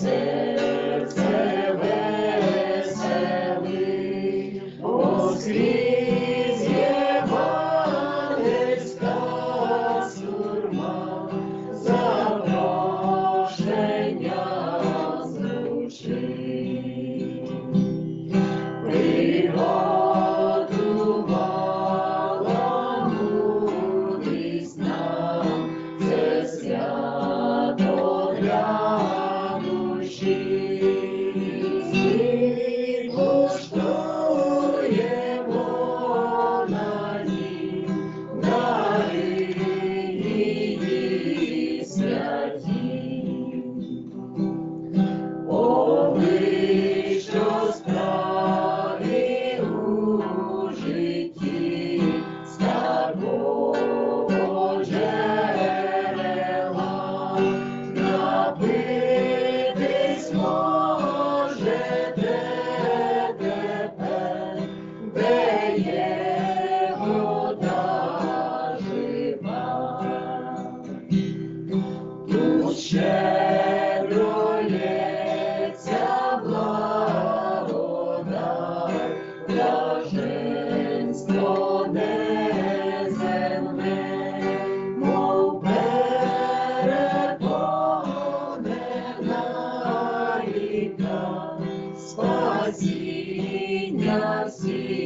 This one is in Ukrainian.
серце веселий, воскрі. щедро лється благодать, блаженство неземне, мов переповнена ріка, спасіння світ.